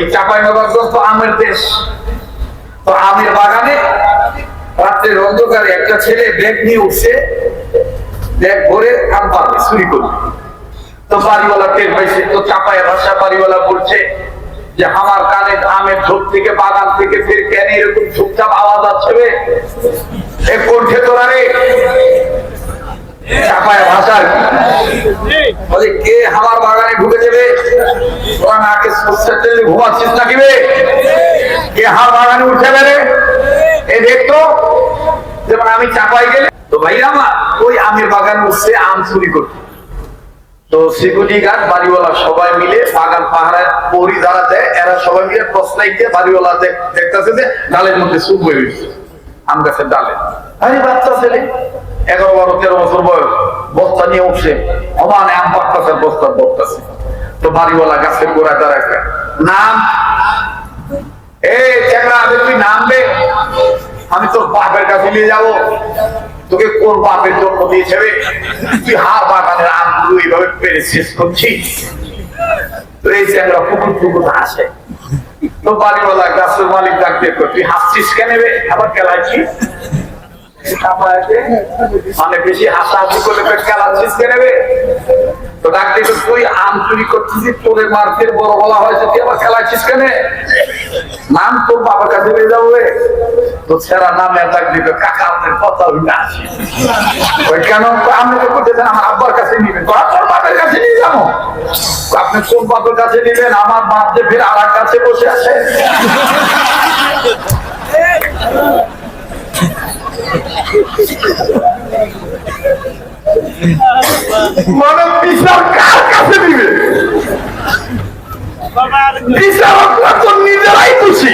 ওই চাপাই নগরগঞ্জ তো আমের দেশ তো আমের বাগানে রাত্রের অন্ধকারে একটা ছেলে ব্যাগ নিয়ে উঠছে, ব্যাগ ভরে আম পাবে চুরি করবে তো বাড়িওয়ালা টের পাইছে, তো চাপায় ভাষা বাড়িওয়ালা বলছে যে, আমার কানে আমের ঝোপ থেকে, বাগান থেকে ফের কেন এরকম চুপচাপ আওয়াজ আসছে? এ কোঠে তোরা রে চাপায় ভাষা আর কি। বলে, কে আমার বাগানে ঢুকে যাবে? তোরা নাকে সর্ষের তেলে নাকি বে কে আমার বাগানে উঠে বেড়ে এ দেখতো যেমন আমি চাপাই গেলে, তো ভাইরা আমার, ওই আমের বাগানে উঠছে, আম চুরি করতে। তো সিকিউরিটি গার্ড বাড়িওয়ালা সবাই মিলে বাগান পাহাড়ে পরি যারা দেয় এরা সবাই মিলে প্রস্তাব দিয়ে বাড়িওয়ালা দেখ- দেখতাছে যে ডালের মধ্যে সুপ হয়ে গেছে আম গাছের ডালে। আরে বাচ্চা ছেলে। এগারো বারো তেরো বছর বয়স বস্তা নিয়ে উঠছে। অমানে আম পাকতাছে বস্তা বস্তাছে তো বাড়িওয়ালা গাছের গোড়ায় দাঁড়ায় নাম? এই চ্যাংরা তুই নামবে আমি তোর বাপের কাছে নিয়ে যাব। তোকে কোন বাপের জন্ম দিয়েছে? তুই হার বাগানের আমগুলো এইভাবে পেরে শেষ করছিস। তো এই চ্যাংরা পুকুর পুকুর হাসে। তো বাড়িওয়ালা গাছের মালিক ডাক দিয়ে কয়, তুই হাসছিস কেন আবার খেলাচ্ছিস মানে বেশি হাসাহাসি কেন রে তো ডাক দিয়ে কয়, তুই আম চুরি তোদের মার্কেট বড় বলা হয়েছে তুই আবার কেন নাম তোর বাবার কাছে নিয়ে যাব তো ছেড়া নামে ডাক দিবে কাকা আপনার কথা আসি। ওই কেন? আপনি তো আমার আব্বার কাছে নিবেন। তো আপনার কাছে নিয়ে যাব? আপনি কোন বাপের কাছে নিবেন? আমার বাপ যে ফের আমার কাছে বসে আছে। মানব বিচার কার কাছে দিবে? বিচারকরা তো নিজেরাই খুশি।